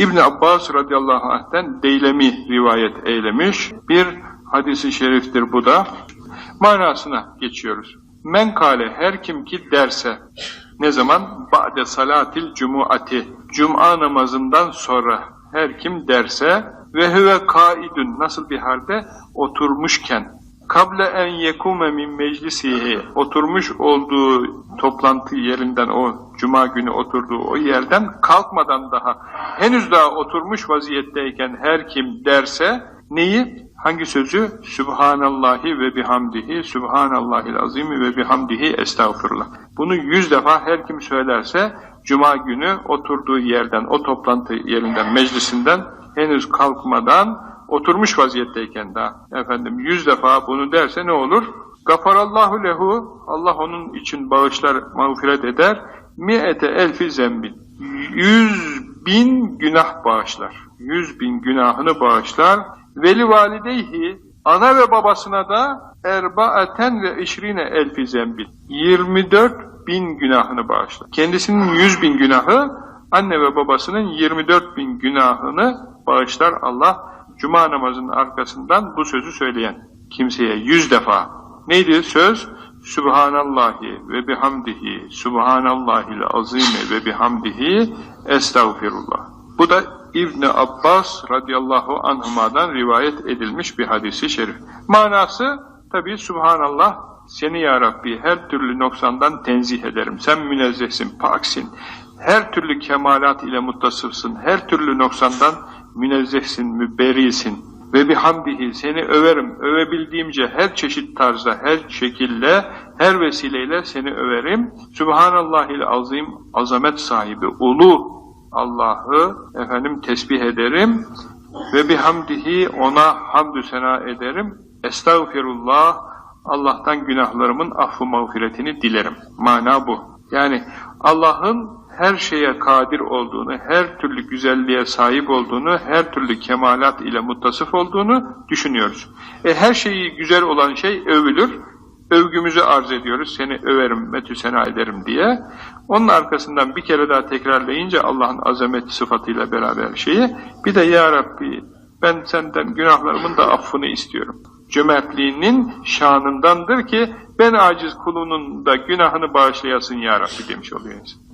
İbn Abbas radıyallahu anh'ten Deylemi rivayet eylemiş. Bir hadisi şeriftir bu da. Manasına geçiyoruz. Men kale her kim ki derse ne zaman? Ba'de salatil cumuati. Cuma namazından sonra her kim derse ve huve kaidun nasıl bir halde? Oturmuşken kable en yekume min meclisihi. Oturmuş olduğu toplantı yerinden o cuma günü oturduğu o yerden kalkmadan daha henüz daha oturmuş vaziyetteyken her kim derse neyi? Hangi sözü? Sübhanallahi ve bihamdihi Sübhanallahil azimi ve bihamdihi estağfurullah. Bunu yüz defa her kim söylerse cuma günü oturduğu yerden o toplantı yerinden meclisinden henüz kalkmadan oturmuş vaziyetteyken daha efendim yüz defa bunu derse ne olur? Gafarallahu lehu Allah onun için bağışlar, mağfiret eder. Mi'ete elfi zembin. Yüz bin günah bağışlar. Yüz bin günahını bağışlar. Veli valideyhi ana ve babasına da erbaaten ve işrine elfi zembin. 24 bin günahını bağışlar. Kendisinin yüz bin günahı anne ve babasının 24 bin günahını bağışlar Allah Cuma namazının arkasından bu sözü söyleyen kimseye yüz defa. Neydi söz? Subhanallahi ve bihamdihi, Subhanallahil azimi ve bihamdihi, estağfirullah. Bu da İbni Abbas radıyallahu anhuma'dan rivayet edilmiş bir hadisi şerif. Manası tabi Subhanallah seni ya Rabbi her türlü noksandan tenzih ederim. Sen münezzehsin, paksin. Her türlü kemalat ile muttasıfsın. Her türlü noksandan münezzehsin, müberisin ve bihamdihi seni överim, övebildiğimce her çeşit tarzda, her şekilde, her vesileyle seni överim. Subhanallahil azim, azamet sahibi, ulu Allah'ı efendim tesbih ederim ve bihamdihi ona hamdü sena ederim. Estağfirullah, Allah'tan günahlarımın affı mağfiretini dilerim. Mana bu. Yani Allah'ın her şeye kadir olduğunu, her türlü güzelliğe sahip olduğunu, her türlü kemalat ile muttasıf olduğunu düşünüyoruz. E her şeyi güzel olan şey övülür. Övgümüzü arz ediyoruz. Seni överim, metü sena ederim diye. Onun arkasından bir kere daha tekrarlayınca Allah'ın azamet sıfatıyla beraber şeyi, bir de Ya Rabbi ben senden günahlarımın da affını istiyorum. Cömertliğinin şanındandır ki ben aciz kulunun da günahını bağışlayasın Ya Rabbi demiş oluyor insan.